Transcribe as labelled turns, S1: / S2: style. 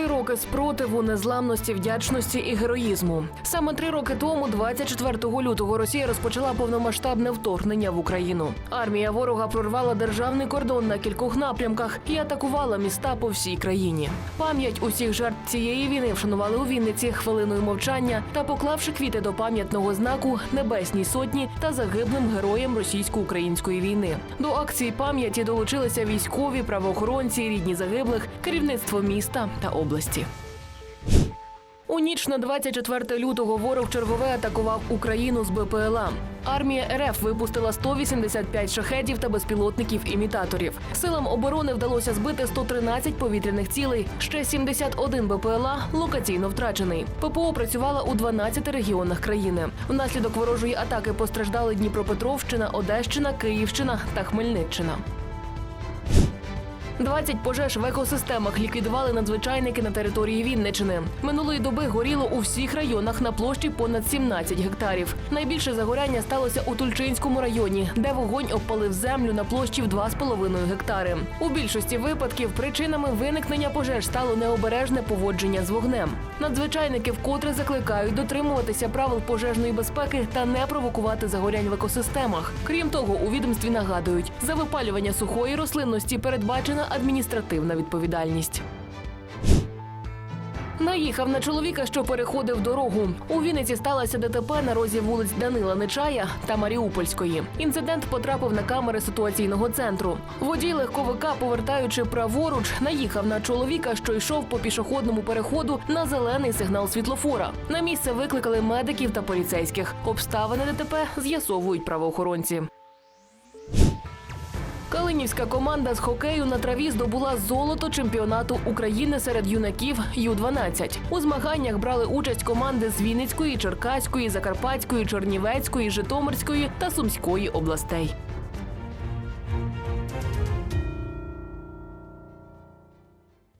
S1: Три роки спротиву, незламності, вдячності і героїзму. Саме три роки тому, 24 лютого, Росія розпочала повномасштабне вторгнення в Україну. Армія ворога прорвала державний кордон на кількох напрямках і атакувала міста по всій країні. Пам'ять усіх жертв цієї війни вшанували у Вінниці хвилиною мовчання та поклавши квіти до пам'ятного знаку Небесній сотні та загиблим героям російсько-української війни. До акції пам'яті долучилися військові, правоохоронці, рідні загиблих, керівництво міста та області. У ніч на 24 лютого ворог чергове атакував Україну з БПЛА. Армія РФ випустила 185 шахедів та безпілотників-імітаторів. Силам оборони вдалося збити 113 повітряних цілей. Ще 71 БПЛА локаційно втрачений. ППО працювала у 12 регіонах країни. Внаслідок ворожої атаки постраждали Дніпропетровщина, Одещина, Київщина та Хмельниччина. 20 пожеж в екосистемах ліквідували надзвичайники на території Вінничини. Минулої доби горіло у всіх районах на площі понад 17 гектарів. Найбільше загоряння сталося у Тульчинському районі, де вогонь обпалив землю на площі в 2,5 гектари. У більшості випадків причинами виникнення пожеж стало необережне поводження з вогнем. Надзвичайники вкотре закликають дотримуватися правил пожежної безпеки та не провокувати загорянь в екосистемах. Крім того, у відомстві нагадують, за випалювання сухої рослинності передбачена адміністративна відповідальність. Наїхав на чоловіка, що переходив дорогу. У Вінниці сталося ДТП на розі вулиць Данила Нечая та Маріупольської. Інцидент потрапив на камери ситуаційного центру. Водій легковика, повертаючи праворуч, наїхав на чоловіка, що йшов по пішохідному переходу на зелений сигнал світлофора. На місце викликали медиків та поліцейських. Обставини ДТП з'ясовують правоохоронці. Калинівська команда з хокею на траві здобула золото чемпіонату України серед юнаків Ю-12. У змаганнях брали участь команди з Вінницької, Черкаської, Закарпатської, Чернівецької, Житомирської та Сумської областей.